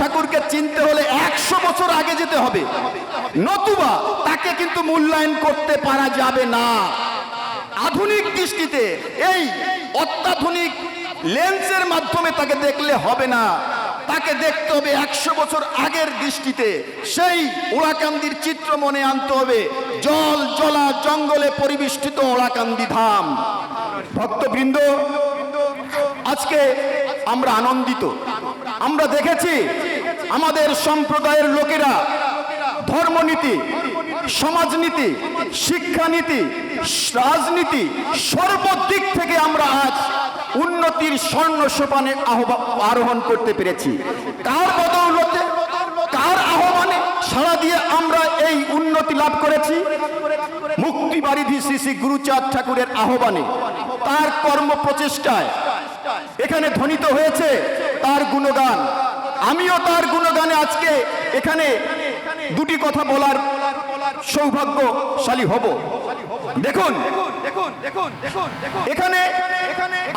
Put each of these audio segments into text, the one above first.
ঠাকুরকে চিনতে হলে একশো বছর আগে যেতে হবে। নতুবা তাকে কিন্তু মূল্যায়ন করতে পারা যাবে না। আধুনিক দৃষ্টিতে এই অত্যাধুনিক লেন্সের মাধ্যমে তাকে দেখলে হবে না। তাকে দেখতে হবে একশো বছর আগের দৃষ্টিতে। সেই ওড়াকান্দির চিত্র মনে আনতে হবে। জল, জলা, জঙ্গলে পরিবেষ্টিত ওড়াকান্দি ধাম। ভক্তবৃন্দ, আজকে আমরা আনন্দিত। আমরা দেখেছি আমাদের সম্প্রদায়ের লোকেরা ধর্মনীতি, সমাজনীতি, শিক্ষানীতি, রাজনীতি সর্বদিক থেকে আমরা আজ উন্নতির স্বর্ণ সোপানে আরোহণ করতে পেরেছি। কার বদৌলতে, কার আহ্বানে সাড়া দিয়ে আমরা এই উন্নতি লাভ করেছি? মুক্তি বারিধি শ্রী শ্রী গুরুচাঁদ ঠাকুরের আহ্বানে। তার কর্ম প্রচেষ্টায় এখানে ধ্বনিত হয়েছে, তার গুণগান। আমিও তার গুণগানে আজকে এখানে দুটি কথা বলার সৌভাগ্যশালী হব। দেখুন, এখানে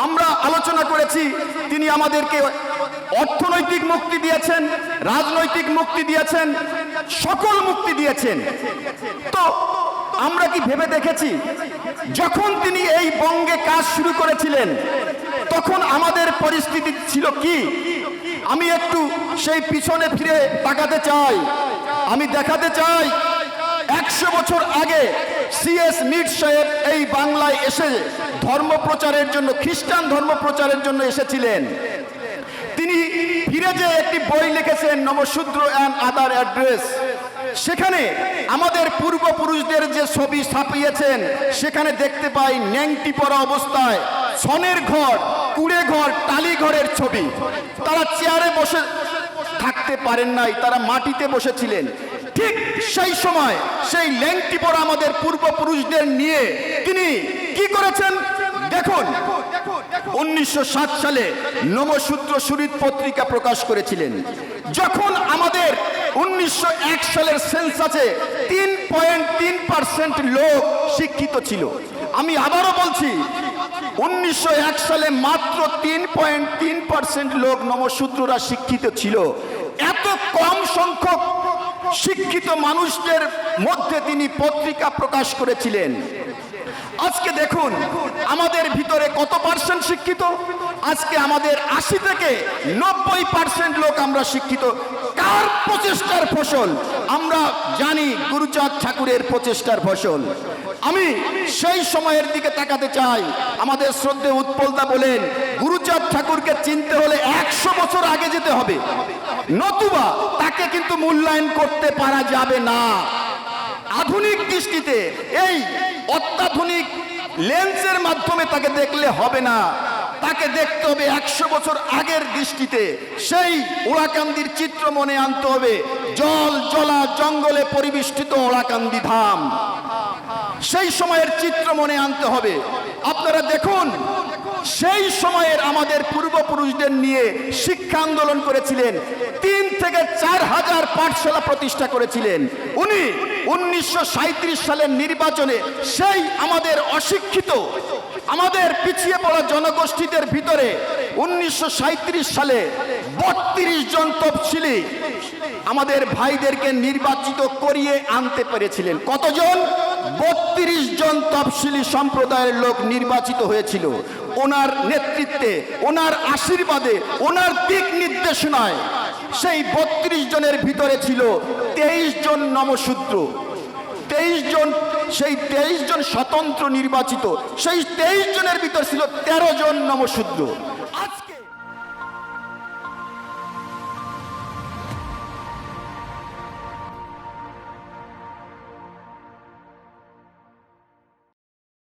আমরা আলোচনা করেছি, তিনি আমাদেরকে অর্থনৈতিক মুক্তি দিয়েছেন, রাজনৈতিক মুক্তি দিয়েছেন, সকল মুক্তি দিয়েছেন। তো আমরা কি ভেবে দেখেছি, যখন তিনি এই বঙ্গে কাজ শুরু করেছিলেন, তখন আমাদের পরিস্থিতি ছিল কি? আমি একটু সেই পিছনে ফিরে তাকাতে চাই। আমি দেখাতে চাই, একশো বছর আগে সিএস মিট সাহেব এই বাংলায় এসে ধর্ম প্রচারের জন্য, খ্রিস্টান ধর্ম প্রচারের জন্য এসেছিলেন। তিনি ফিরে যে একটি বই লিখেছেন নবশূদ্র অ্যান্ড আদার অ্যাড্রেস। সেখানে আমাদের পূর্বপুরুষদের যে ছবি ছাপিয়েছেন, সেখানে দেখতে পাই ন্যাংটি পরা অবস্থায় সনের ঘর, কুড়ে ঘর, টালি ঘরের ছবি। তারা চেয়ারে বসে থাকতে পারেন নাই, তারা মাটিতে বসেছিলেন। ঠিক সেই সময় সেই ল্যাংটি পরা আমাদের পূর্বপুরুষদের নিয়ে তিনি কি করেছেন? দেখুন, উনিশশো সাত সালে নমসূত্র সুরিত পত্রিকা প্রকাশ করেছিলেন। যখন আমাদের উনিশশো এক সালের সেন্সাসে তিন পয়েন্ট তিন পার্সেন্ট লোক শিক্ষিত ছিল, আমি আবারও বলছি উনিশশো এক সালে মাত্র তিন পয়েন্ট তিন লোক নমশূদ্ররা শিক্ষিত ছিল। এত কম সংখ্যক শিক্ষিত মানুষদের মধ্যে তিনি পত্রিকা প্রকাশ করেছিলেন। আজকে দেখুন, আমাদের ভিতরে কত পার্সেন্ট শিক্ষিত? আজকে আমাদের আশি থেকে নব্বই পার্সেন্ট লোক আমরা শিক্ষিত। কার প্রচেষ্টার ফসল? আমরা জানি গুরুচাঁদ ঠাকুরের প্রচেষ্টার ফসল। আমি সেই সময়ের দিকে তাকাতে চাই। আমাদের শ্রদ্ধে উৎপলদা বলেন গুরুচাঁদ ঠাকুরকে চিনতে হলে একশো বছর আগে যেতে হবে। নতুবা তাকে কিন্তু মূল্যায়ন করতে পারা যাবে না। আধুনিক দৃষ্টিতে এই অত্যাধুনিক লেন্সের মাধ্যমে তাকে দেখলে হবে না। তাকে দেখতে হবে একশো বছর আগের দৃষ্টিতে। সেই ওড়াকান্দির চিত্র মনে আনতে হবে। জল জলা জঙ্গলে পরিবেষ্টিত ওড়াকান্দি ধাম। সেই সময়ের চিত্র মনে আনতে হবে। আপনারা দেখুন সেই সময়ের আমাদের পূর্বপুরুষদের নিয়ে শিক্ষা আন্দোলন করেছিলেন। তিন থেকে চার হাজার পাঠশালা প্রতিষ্ঠা করেছিলেন। উনি উনিশশো সালের নির্বাচনে সেই আমাদের অশিক্ষিত, আমাদের পিছিয়ে পড়া জনগোষ্ঠীদের ভিতরে উনিশশো সাঁইত্রিশ সালে বত্রিশ জন তফসিলি আমাদের ভাইদেরকে নির্বাচিত করিয়ে আনতে পেরেছিলেন। কতজন? বত্রিশ জন তফসিলি সম্প্রদায়ের লোক নির্বাচিত হয়েছিল। ওনার নেতৃত্বে, ওনার আশীর্বাদে, ওনার দিক নির্দেশনায় সেই বত্রিশ জনের ভিতরে ছিল তেইশ জন নমশূদ্র তেইশ জন, সেই তেইশ জন স্বতন্ত্র নির্বাচিত, সেই তেইশ জনের ভিতর ছিল তেরো জন নমশূদ্র আজকে